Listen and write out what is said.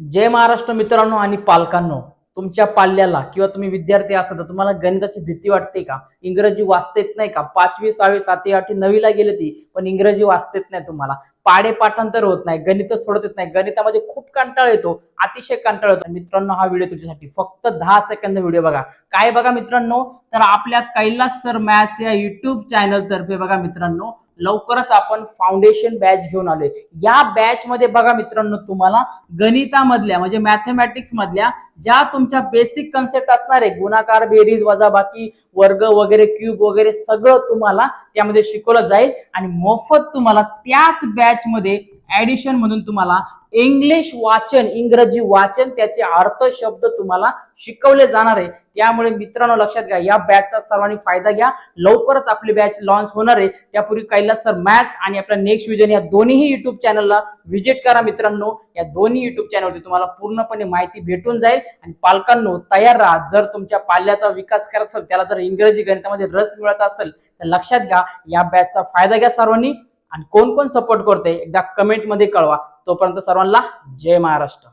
जय महाराष्ट्र मित्रांनो आणि पालकांनो तुमच्या पाल्याला किंवा तुम्ही विद्यार्थी असाल तर तुम्हाला गणिताची भीती वाटते का? इंग्रजी वाचता येत नाही का? पाचवी सहावी सातवी आठवी नवीला गेली ती पण इंग्रजी वाचता येत नाही तुम्हाला. पाडे पाठांतर होत नाही गणित सोडत येत नाही. गणितामध्ये खूप कंटाळ येतो अतिशय कंटाळ येतो. मित्रांनो हा व्हिडिओ तुझ्यासाठी फक्त दहा सेकंद व्हिडिओ बघा. काय बघा मित्रांनो? तर आपल्या कैलास सर मॅथ्स या युट्यूब चॅनल तर्फे बघा मित्रांनो लवकरच आपण फाउंडेशन बॅच घेऊन आलोय. या बॅच मध्ये बघा मित्रांनो तुम्हाला गणितामधल्या म्हणजे मॅथमॅटिक्स मधल्या ज्या तुमच्या बेसिक कन्सेप्ट असणार आहे गुणाकार बेरीज वजाबाकी वर्ग वगैरे क्यूब वगैरे सगळं तुम्हाला त्यामध्ये शिकवलं जाईल. आणि मोफत तुम्हाला त्याच बॅच मध्ये ऍडिशन म्हणून तुम्हाला इंग्लिश वाचन इंग्रजी वाचन त्याचे अर्थ शब्द तुम्हाला शिकवले जाणार आहे. त्यामुळे मित्रांनो लक्षात घ्या या बॅचचा सर्वांनी फायदा घ्या. लवकरच आपली बॅच लॉन्च होणार आहे. त्यापूर्वी कैलास सर मॅथ्स आणि आपल्या नेक्स्ट विजन या दोन्ही युट्यूब चॅनलला व्हिजिट करा मित्रांनो. या दोन्ही युट्यूब चॅनलवरती तुम्हाला पूर्णपणे माहिती भेटून जाईल. आणि पालकांनो तयार राहा. जर तुमच्या पाल्याचा विकास करत असेल त्याला जर इंग्रजी गणितामध्ये रस मिळत असेल तर लक्षात घ्या या बॅचचा फायदा घ्या सर्वांनी. आणि कोण कोण सपोर्ट करते एकदा कमेंटमध्ये कळवा. तोपर्यंत सर्वांना जय महाराष्ट्र.